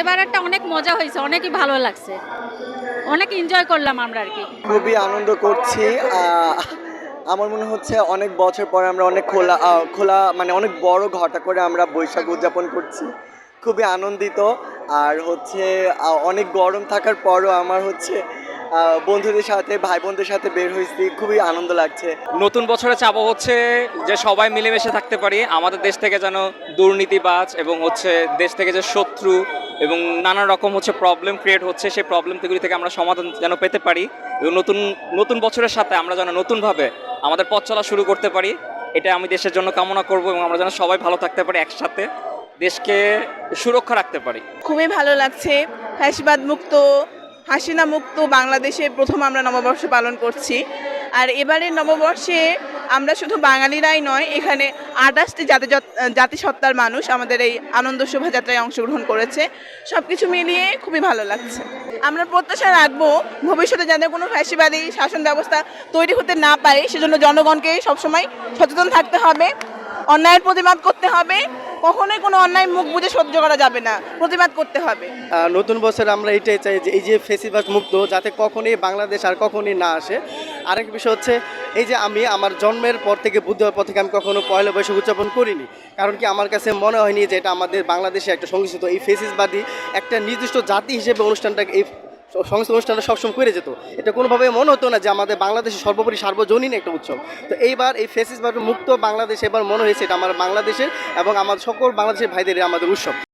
এবার একটা অনেক মজা হয়েছে, অনেকই ভালো লাগছে। অনেক এনজয় করলাম আমরা আর কি। খুবই আনন্দ করছি আমার মনে হচ্ছে অনেক বছর পরে আমরা অনেক খোলা খোলা মানে অনেক বড় ঘটা করে আমরা বৈশাখ উদযাপন করছি। খুবই আনন্দিত, আর হচ্ছে অনেক গরম থাকার পরও আমার হচ্ছে বন্ধুদের সাথে ভাই বোনদের সাথে বের হয়েছি। খুবই আনন্দ লাগছে। নতুন বছরে চাবো হচ্ছে যে সবাই মিলেমিশে থাকতে পারি। আমাদের দেশ থেকে যেন দুর্নীতিবাজ এবং হচ্ছে দেশ থেকে যে শত্রু এবং নানা রকম হচ্ছে প্রবলেম ক্রিয়েট হচ্ছে সেই প্রবলেমগুলি থেকে আমরা সমাধান যেন পেতে পারি। এবং নতুন নতুন বছরের সাথে আমরা যেন নতুনভাবে আমাদের পথ চলা শুরু করতে পারি। এটা আমি দেশের জন্য কামনা করব এবং আমরা যেন সবাই ভালো থাকতে পারি একসাথে দেশকে সুরক্ষা রাখতে পারি। খুবই ভালো লাগছে। ফ্যাসবাদ মুক্ত হাসিনা মুক্ত বাংলাদেশে প্রথম আমরা নববর্ষ পালন করছি। আর এবারের নববর্ষে আমরা শুধু বাঙালিরাই নয়, এখানে আঠাশটি জাতি জাতিসত্তার মানুষ আমাদের এই আনন্দ শোভাযাত্রায় অংশগ্রহণ করেছে। সব কিছু মিলিয়ে খুবই ভালো লাগছে। আমরা প্রত্যাশা রাখব ভবিষ্যতে যাতে কোনো ফ্যাসিবাদী শাসন ব্যবস্থা তৈরি হতে না পারে, সেজন্য জনগণকে সবসময় সচেতন থাকতে হবে। অন্যায়ের প্রতিবাদ করতে হবে, কখনোই কোনো অন্যায় মুখ বুঝে সহ্য করা যাবে না, প্রতিবাদ করতে হবে। নতুন বছর আমরা এটাই চাই যে এই যে ফেসিবাস মুক্ত, যাতে কখনই বাংলাদেশ আর কখনই না আসে। আরেক বিষয় হচ্ছে, এই যে আমি আমার জন্মের পর থেকে, বুদ্ধ হওয়ার পর থেকে আমি কখনো পয়লা বৈশাখ উদযাপন করিনি। কারণ কি আমার কাছে মনে হয়নি যে এটা আমাদের বাংলাদেশে একটা সংস্কৃত এই ফেসিসবাদী একটা নির্দিষ্ট জাতি হিসেবে অনুষ্ঠানটাকে এই সংস্কৃত অনুষ্ঠানটা সবসময় করে যেত। এটা কোনোভাবে মনে হতো না যে আমাদের বাংলাদেশে সর্বোপরি সার্বজনীন একটা উৎসব। তো এইবার এই ফেসিস মুক্ত বাংলাদেশ এবার মনে হয়েছে এটা আমার বাংলাদেশের এবং আমার সকল বাংলাদেশের ভাইদের আমাদের উৎসব।